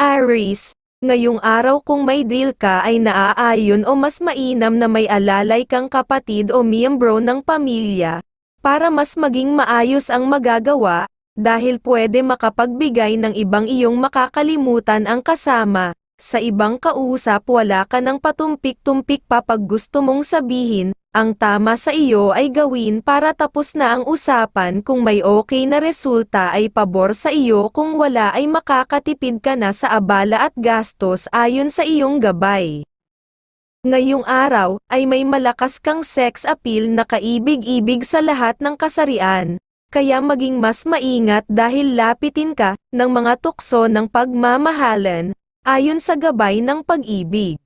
Aries, ngayong araw kung may deal ka ay naaayon o mas mainam na may alalay kang kapatid o miyembro ng pamilya, para mas maging maayos ang magagawa, dahil pwede makapagbigay ng ibang iyong makakalimutan ang kasama, sa ibang kausap wala ka ng patumpik-tumpik pa pag gusto mong sabihin, ang tama sa iyo ay gawin para tapos na ang usapan kung may okay na resulta ay pabor sa iyo kung wala ay makakatipid ka na sa abala at gastos ayon sa iyong gabay. Ngayong araw, ay may malakas kang sex appeal na kaibig-ibig sa lahat ng kasarian, kaya maging mas maingat dahil lapitin ka ng mga tukso ng pagmamahalan, ayon sa gabay ng pag-ibig.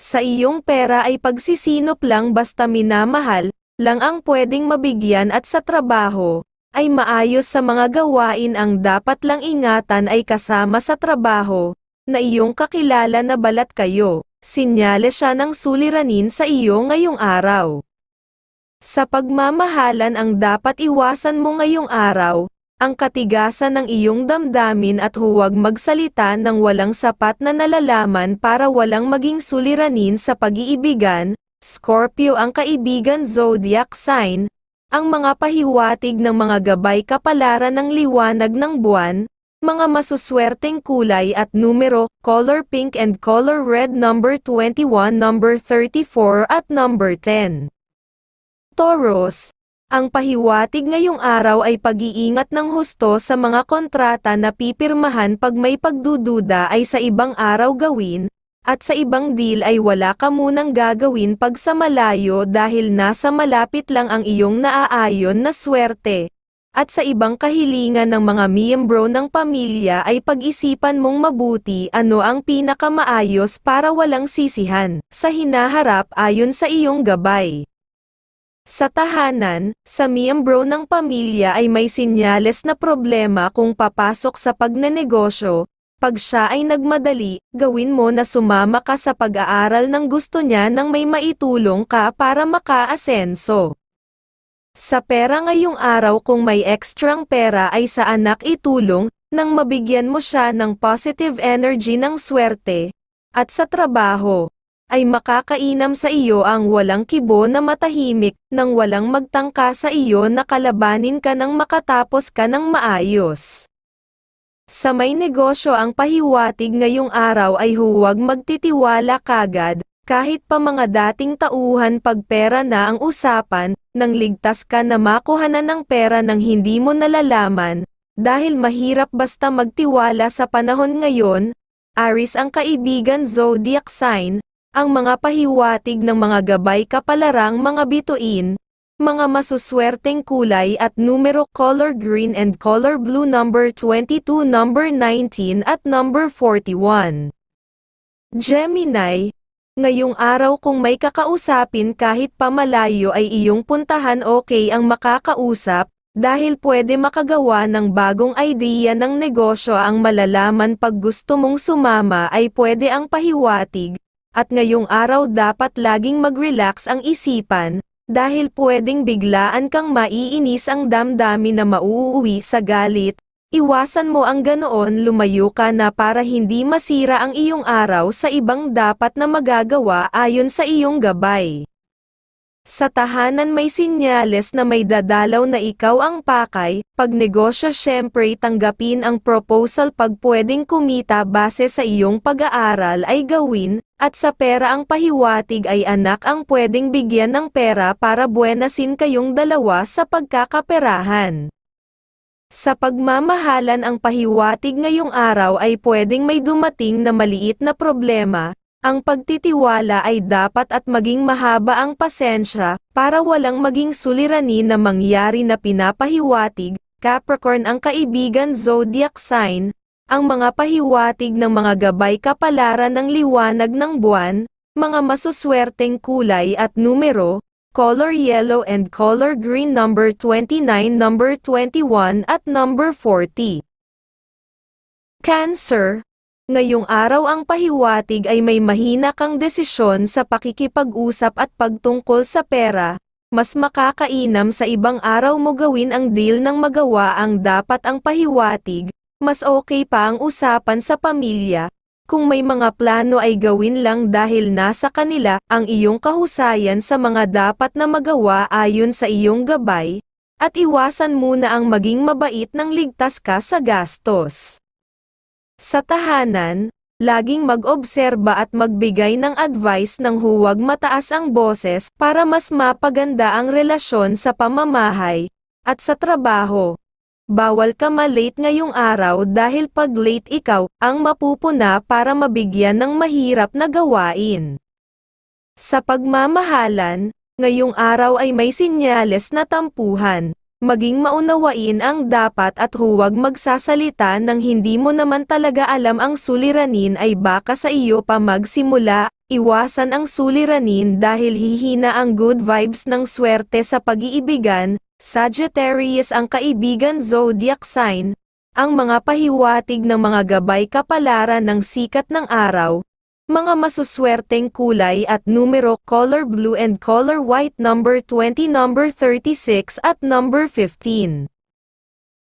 Sa iyong pera ay pagsisinop lang basta minamahal, lang ang pwedeng mabigyan at sa trabaho, ay maayos sa mga gawain ang dapat lang ingatan ay kasama sa trabaho, na iyong kakilala na balat kayo, sinyales siya ng suliranin sa iyo ngayong araw. Sa pagmamahalan ang dapat iwasan mo ngayong araw, ang katigasan ng iyong damdamin at huwag magsalita ng walang sapat na nalalaman para walang maging suliranin sa pag-iibigan, Scorpio ang kaibigan zodiac sign, ang mga pahiwatig ng mga gabay kapalaran ng liwanag ng buwan, mga masuswerteng kulay at numero, color pink and color red number 21 number 34 at number 10. Taurus, ang pahiwatig ngayong araw ay pag-iingat ng husto sa mga kontrata na pipirmahan pag may pagdududa ay sa ibang araw gawin, at sa ibang deal ay wala ka munang gagawin pag sa malayo dahil nasa malapit lang ang iyong naaayon na swerte. At sa ibang kahilingan ng mga miyembro ng pamilya ay pag-isipan mong mabuti ano ang pinakamaayos para walang sisihan, sa hinaharap ayon sa iyong gabay. Sa tahanan, sa miyembro ng pamilya ay may sinyales na problema kung papasok sa pagnenegosyo, pag siya ay nagmadali, gawin mo na sumama ka sa pag-aaral ng gusto niya nang may maitulong ka para makaasenso. Sa pera ngayong araw kung may ekstrang pera ay sa anak itulong, nang mabigyan mo siya ng positive energy ng swerte, at sa trabaho, ay makakainam sa iyo ang walang kibo na matahimik, nang walang magtangka sa iyo na kalabanin ka nang makatapos ka ng maayos. Sa may negosyo ang pahiwatig ngayong araw ay huwag magtitiwala kagad, kahit pa mga dating tauhan pag pera na ang usapan, nang ligtas ka na makuhanan ng pera nang hindi mo nalalaman, dahil mahirap basta magtiwala sa panahon ngayon, Aris ang kaibigan zodiac sign, ang mga pahiwatig ng mga gabay kapalarang mga bituin, mga masuswerteng kulay at numero color green and color blue number 22 number 19 at number 41. Gemini, ngayong araw kung may kakausapin kahit pamalayo ay iyong puntahan okay ang makakausap, dahil pwede makagawa ng bagong idea ng negosyo ang malalaman pag gusto mong sumama ay pwede ang pahiwatig, at ngayong araw dapat laging mag-relax ang isipan, dahil pwedeng biglaan kang maiinis ang damdamin na mauuwi sa galit, iwasan mo ang ganoon lumayo ka na para hindi masira ang iyong araw sa ibang dapat na magagawa ayon sa iyong gabay. Sa tahanan may sinyales na may dadalaw na ikaw ang pakay, pag negosyo syempre tanggapin ang proposal pag pwedeng kumita base sa iyong pag-aaral ay gawin, at sa pera ang pahiwatig ay anak ang pwedeng bigyan ng pera para buenasin kayong dalawa sa pagkakaperahan. Sa pagmamahalan ang pahiwatig ngayong araw ay pwedeng may dumating na maliit na problema, ang pagtitiwala ay dapat at maging mahaba ang pasensya, para walang maging suliranin na mangyari na pinapahiwatig, Capricorn ang kaibigan zodiac sign, ang mga pahiwatig ng mga gabay kapalaran ng liwanag ng buwan, mga masuswerteng kulay at numero, color yellow and color green number 29 number 21 at number 40. Cancer, Ngayong araw ang pahiwatig ay may mahina kang desisyon sa pakikipag-usap at pagtungkol sa pera, mas makakainam sa ibang araw mo gawin ang deal ng magawa ang dapat ang pahiwatig, mas okay pa ang usapan sa pamilya. Kung may mga plano ay gawin lang dahil nasa kanila ang iyong kahusayan sa mga dapat na magawa ayon sa iyong gabay, at iwasan muna ang maging mabait nang ligtas ka sa gastos. Sa tahanan, laging mag-obserba at magbigay ng advice ng huwag mataas ang boses para mas mapaganda ang relasyon sa pamamahay at sa trabaho. Bawal ka ma-late ngayong araw dahil pag late ikaw ang mapupuna para mabigyan ng mahirap na gawain. Sa pagmamahalan, ngayong araw ay may sinyales na tampuhan. Maging maunawain ang dapat at huwag magsasalita nang hindi mo naman talaga alam ang suliranin ay baka sa iyo pa magsimula, iwasan ang suliranin dahil hihina ang good vibes ng swerte sa pag-iibigan, Sagittarius ang kaibigan zodiac sign, ang mga pahiwatig ng mga gabay kapalaran ng sikat ng araw, mga masuswerteng kulay at numero color blue and color white number 20 number 36 at number 15.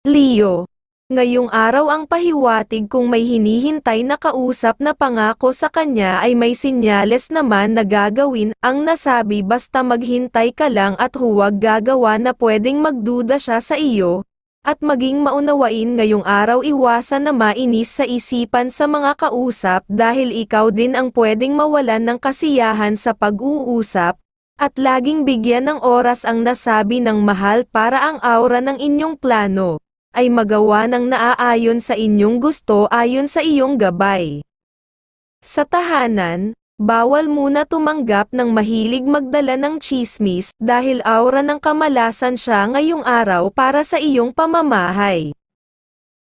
Leo Ngayong araw ang pahiwatig kung may hinihintay na kausap na pangako sa kanya ay may sinyales naman na gagawin ang nasabi basta maghintay ka lang at huwag gagawa na pwedeng magduda siya sa iyo, at maging maunawain. Ngayong araw iwasan na mainis sa isipan sa mga kausap dahil ikaw din ang pwedeng mawalan ng kasiyahan sa pag-uusap, at laging bigyan ng oras ang nasabi ng mahal para ang aura ng inyong plano ay magawa ng naaayon sa inyong gusto ayon sa iyong gabay. Sa tahanan, bawal muna tumanggap ng mahilig magdala ng chismis dahil aura ng kamalasan siya ngayong araw para sa iyong pamamahay.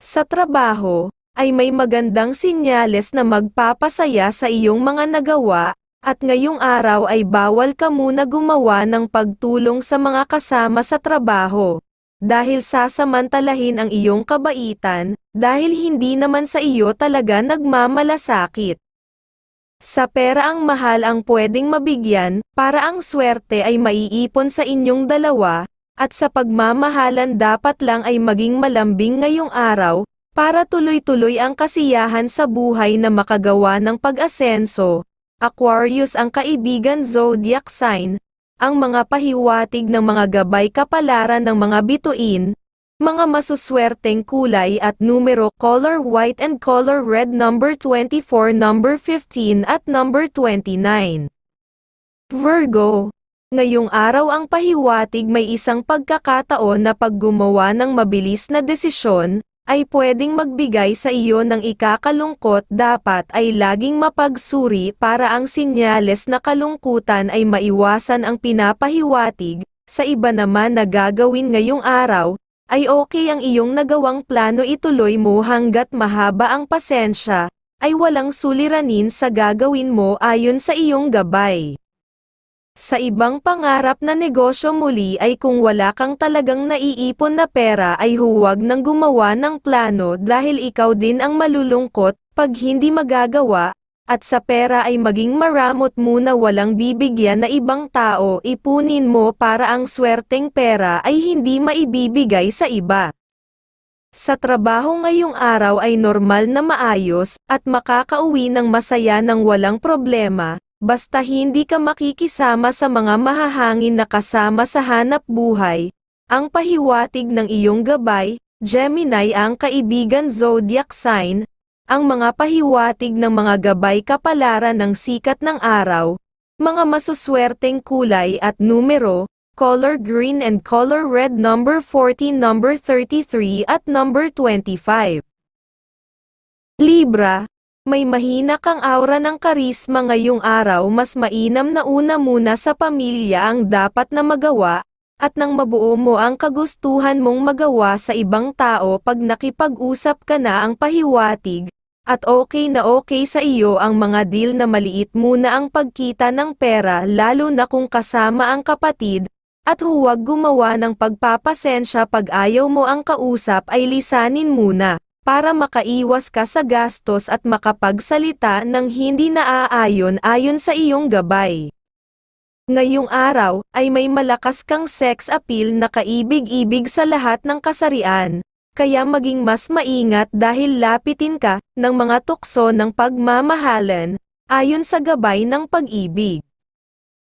Sa trabaho, ay may magandang sinyales na magpapasaya sa iyong mga nagawa, at ngayong araw ay bawal ka muna gumawa ng pagtulong sa mga kasama sa trabaho dahil sasamantalahin ang iyong kabaitan, dahil hindi naman sa iyo talaga nagmamalasakit. Sa pera ang mahal ang pwedeng mabigyan, para ang swerte ay maiipon sa inyong dalawa, at sa pagmamahalan dapat lang ay maging malambing ngayong araw, para tuloy-tuloy ang kasiyahan sa buhay na makagawa ng pag-asenso. Aquarius ang kaibigan zodiac sign, ang mga pahiwatig ng mga gabay kapalaran ng mga bituin, mga masuswerteng kulay at numero color white and color red number 24 number 15 at number 29. Virgo Ngayong araw ang pahiwatig may isang pagkakataon na pag gumawa ng mabilis na desisyon, ay pwedeng magbigay sa iyo ng ikakalungkot dapat ay laging mapagsuri para ang sinyales na kalungkutan ay maiwasan ang pinapahiwatig, sa iba naman na gagawin ngayong araw, ay okay ang iyong nagawang plano ituloy mo hanggat mahaba ang pasensya, ay walang suliranin sa gagawin mo ayon sa iyong gabay. Sa ibang pangarap na negosyo muli ay kung wala kang talagang naiipon na pera ay huwag nang gumawa ng plano dahil ikaw din ang malulungkot pag hindi magagawa, at sa pera ay maging maramot muna walang bibigyan na ibang tao ipunin mo para ang swerteng pera ay hindi maibibigay sa iba. Sa trabaho ngayong araw ay normal na maayos at makakauwi ng masaya ng walang problema, Basta hindi ka makikisama sa mga mahahangin na kasama sa hanap buhay, ang pahiwatig ng iyong gabay, Gemini ang kaibigan zodiac sign, ang mga pahiwatig ng mga gabay kapalaran ng sikat ng araw, mga masuswerteng kulay at numero, color green and color red number 14 number 33 at number 25. Libra, may mahina kang aura ng karisma ngayong araw mas mainam na una muna sa pamilya ang dapat na magawa, at nang mabuo mo ang kagustuhan mong magawa sa ibang tao pag nakipag-usap ka na ang pahiwatig, at okay na okay sa iyo ang mga deal na maliit muna ang pagkita ng pera lalo na kung kasama ang kapatid, at huwag gumawa ng pagpapasensya pag ayaw mo ang kausap ay lisanin muna para makaiwas ka sa gastos at makapagsalita ng hindi naaayon ayon sa iyong gabay. Ngayong araw, ay may malakas kang sex appeal na kaibig-ibig sa lahat ng kasarian, kaya maging mas maingat dahil lapitin ka ng mga tukso ng pagmamahalan, ayon sa gabay ng pag-ibig.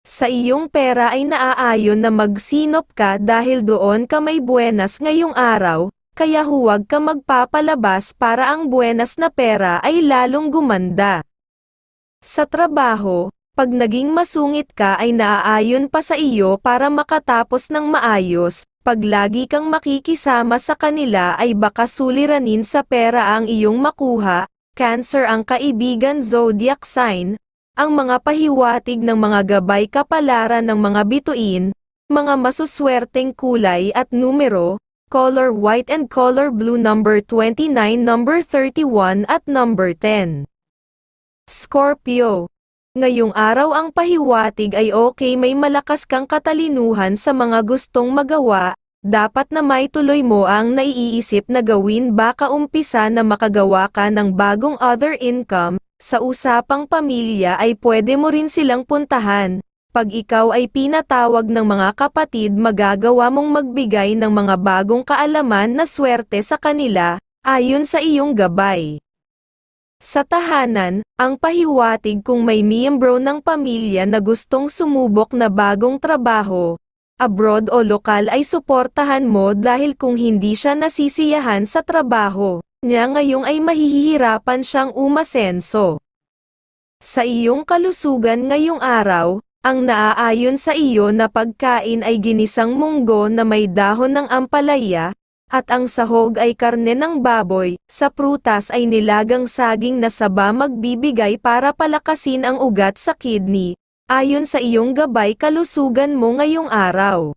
Sa iyong pera ay naaayon na magsinop ka dahil doon ka may buenas ngayong araw, kaya huwag ka magpapalabas para ang buenas na pera ay lalong gumanda. Sa trabaho, pag naging masungit ka ay naaayon pa sa iyo para makatapos ng maayos, pag lagi kang makikisama sa kanila ay baka suliranin sa pera ang iyong makuha, Cancer ang kaibigan zodiac sign, ang mga pahiwatig ng mga gabay kapalaran ng mga bituin, mga masuswerteng kulay at numero, color white and color blue number 29 number 31 at number 10. Scorpio. Ngayong araw ang pahiwatig ay okay may malakas kang katalinuhan sa mga gustong magawa, dapat na may tuloy mo ang naiisip na gawin baka umpisa na makagawa ka ng bagong other income, sa usapang pamilya ay pwede mo rin silang puntahan. Pag ikaw ay pinatawag ng mga kapatid magagawa mong magbigay ng mga bagong kaalaman na swerte sa kanila, ayon sa iyong gabay. Sa tahanan, ang pahiwatig kung may miyembro ng pamilya na gustong sumubok na bagong trabaho, abroad o lokal ay suportahan mo dahil kung hindi siya nasisiyahan sa trabaho niya ngayong ay mahihirapan siyang umasenso. Sa iyong kalusugan ngayong araw, ang naaayon sa iyo na pagkain ay ginisang munggo na may dahon ng ampalaya, at ang sahog ay karne ng baboy, sa prutas ay nilagang saging na saba magbibigay para palakasin ang ugat sa kidney, ayon sa iyong gabay kalusugan mo ngayong araw.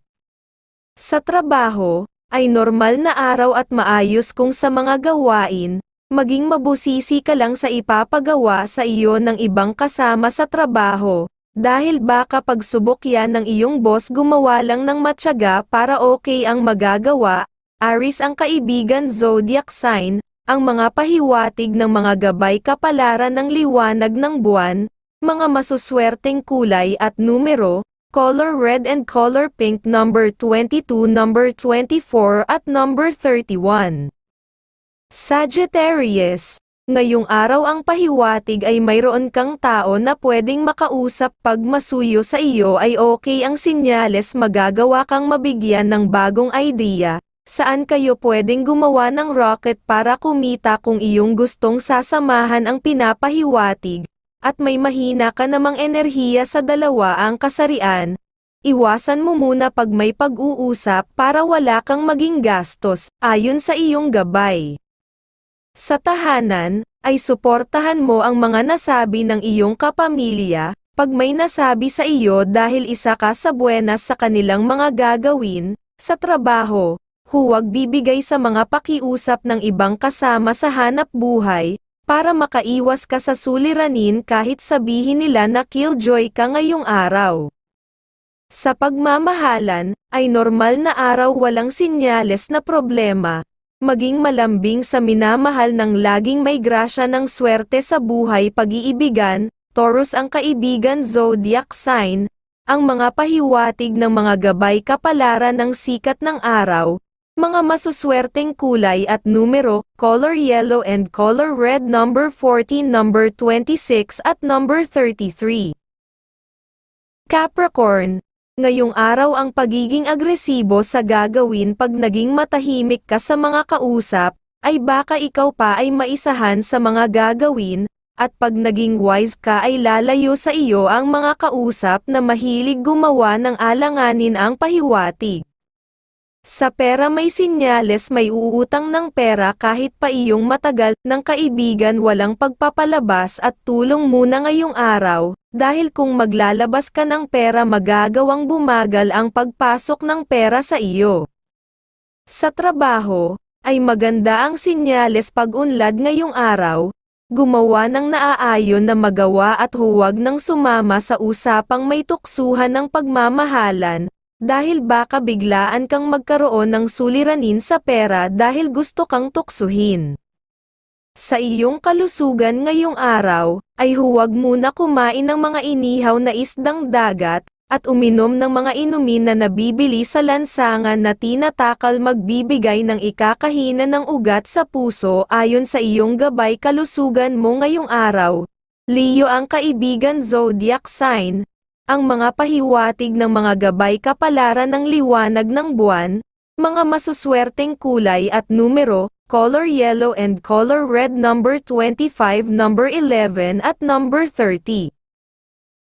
Sa trabaho, ay normal na araw at maayos kung sa mga gawain, maging mabusisi ka lang sa ipapagawa sa iyo ng ibang kasama sa trabaho, dahil baka pagsubok yan ng iyong boss gumawa lang ng matyaga para okay ang magagawa, Aris ang kaibigan zodiac sign, ang mga pahiwatig ng mga gabay kapalaran ng liwanag ng buwan, mga masuswerteng kulay at numero, color red and color pink number 22 number 24 at number 31. Sagittarius, ngayong araw ang pahiwatig ay mayroon kang tao na pwedeng makausap pag masuyo sa iyo ay okay ang sinyales magagawa kang mabigyan ng bagong idea, saan kayo pwedeng gumawa ng rocket para kumita kung iyong gustong sasamahan ang pinapahiwatig, at may mahina ka namang enerhiya sa dalawa ang kasarian, iwasan mo muna pag may pag-uusap para wala kang maging gastos, ayon sa iyong gabay. Sa tahanan, ay suportahan mo ang mga nasabi ng iyong kapamilya, pag may nasabi sa iyo dahil isa ka sa buenas sa kanilang mga gagawin, sa trabaho, huwag bibigay sa mga pakiusap ng ibang kasama sa hanap buhay, para makaiwas ka sa suliranin kahit sabihin nila na killjoy ka ngayong araw. Sa pagmamahalan, ay normal na araw walang sinyales na problema, maging malambing sa minamahal ng laging may grasya ng swerte sa buhay pag-iibigan, Taurus ang kaibigan zodiac sign, ang mga pahiwatig ng mga gabay kapalaran ng sikat ng araw, mga masuswerteng kulay at numero, color yellow and color red number 14 number 26 at number 33. Capricorn, Ngayong araw ang pagiging agresibo sa gagawin pag naging matahimik ka sa mga kausap, ay baka ikaw pa ay maisahan sa mga gagawin, at pag naging wise ka ay lalayo sa iyo ang mga kausap na mahilig gumawa ng alanganin ang pahiwatig. Sa pera may sinyales may uutang ng pera kahit pa iyong matagal ng kaibigan walang pagpapalabas at tulong muna ngayong araw, dahil kung maglalabas ka ng pera magagawang bumagal ang pagpasok ng pera sa iyo. Sa trabaho, ay maganda ang sinyales pag-unlad ngayong araw, gumawa ng naaayon na magawa at huwag nang sumama sa usapang may tuksuhan ng pagmamahalan, dahil baka biglaan kang magkaroon ng suliranin sa pera dahil gusto kang tuksuhin. Sa iyong kalusugan ngayong araw, ay huwag muna kumain ng mga inihaw na isdang dagat, at uminom ng mga inumin na nabibili sa lansangan na tinatakal magbibigay ng ikakahina ng ugat sa puso ayon sa iyong gabay kalusugan mo ngayong araw. Leo ang kaibigan zodiac sign, ang mga pahiwatig ng mga gabay kapalaran ng liwanag ng buwan, mga masuswerteng kulay at numero, color yellow and color red number 25 number 11 at number 30.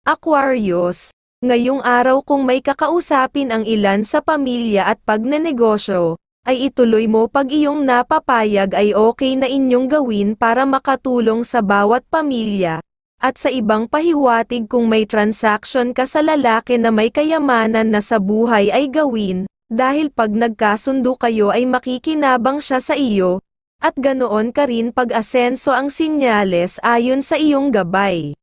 Aquarius, ngayong araw kung may kakausapin ang ilan sa pamilya at pagnenegosyo, ay ituloy mo pag iyong napapayag ay okay na inyong gawin para makatulong sa bawat pamilya. At sa ibang pahiwatig kung may transaction ka sa lalaki na may kayamanan na sa buhay ay gawin, dahil pag nagkasundo kayo ay makikinabang siya sa iyo, at ganoon ka rin pag asenso ang sinyales ayon sa iyong gabay.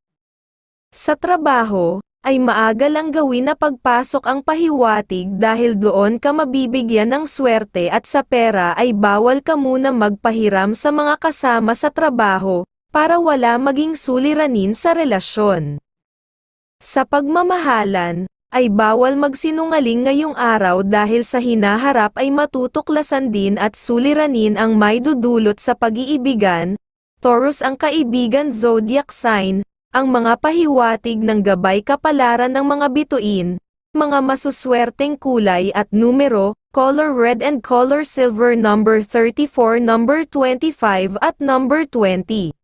Sa trabaho, ay maaga lang gawin na pagpasok ang pahiwatig dahil doon ka mabibigyan ng swerte at sa pera ay bawal ka muna magpahiram sa mga kasama sa trabaho, para wala maging suliranin sa relasyon. Sa pagmamahalan, ay bawal magsinungaling ngayong araw dahil sa hinaharap ay matutuklasan din at suliranin ang may dudulot sa pag-iibigan. Taurus ang kaibigan zodiac sign, ang mga pahiwatig ng gabay kapalaran ng mga bituin, mga masuswerteng kulay at numero, color red and color silver number 34 number 25 at number 20.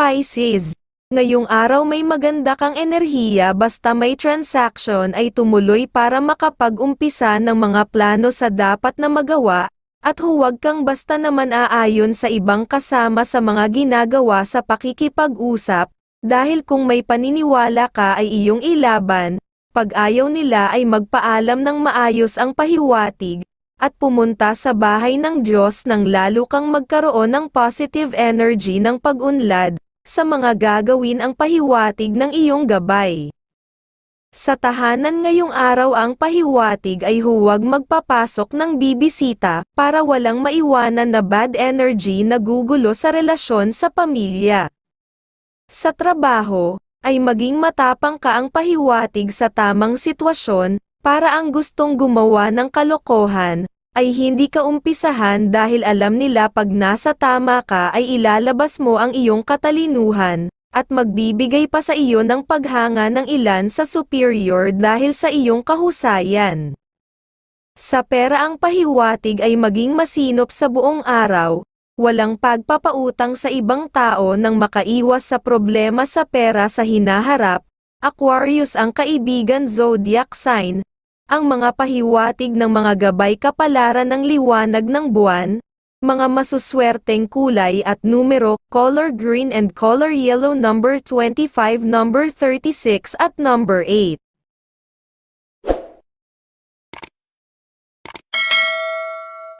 Pisces. Ngayong araw may maganda kang enerhiya basta may transaction ay tumuloy para makapag-umpisa ng mga plano sa dapat na magawa, at huwag kang basta naman aayon sa ibang kasama sa mga ginagawa sa pakikipag-usap, dahil kung may paniniwala ka ay iyong ilaban, pag ayaw nila ay magpaalam ng maayos ang pahiwatig, at pumunta sa bahay ng Diyos nang lalo kang magkaroon ng positive energy ng pag-unlad, sa mga gagawin ang pahiwatig ng iyong gabay. Sa tahanan ngayong araw ang pahiwatig ay huwag magpapasok ng bibisita para walang maiwanan na bad energy na gugulo sa relasyon sa pamilya. Sa trabaho, ay maging matapang ka ang pahiwatig sa tamang sitwasyon, para ang gustong gumawa ng kalokohan, ay hindi ka umpisahan dahil alam nila pag nasa tama ka ay ilalabas mo ang iyong katalinuhan, at magbibigay pa sa iyo ng paghanga ng ilan sa superior dahil sa iyong kahusayan. Sa pera ang pahiwatig ay maging masinop sa buong araw, walang pagpapautang sa ibang tao nang makaiwas sa problema sa pera sa hinaharap, Aquarius ang kaibigan zodiac sign, ang mga pahiwatig ng mga gabay kapalaran ng liwanag ng buwan, mga masuswerteng kulay at numero, color green and color yellow number 25 number 36 at number 8.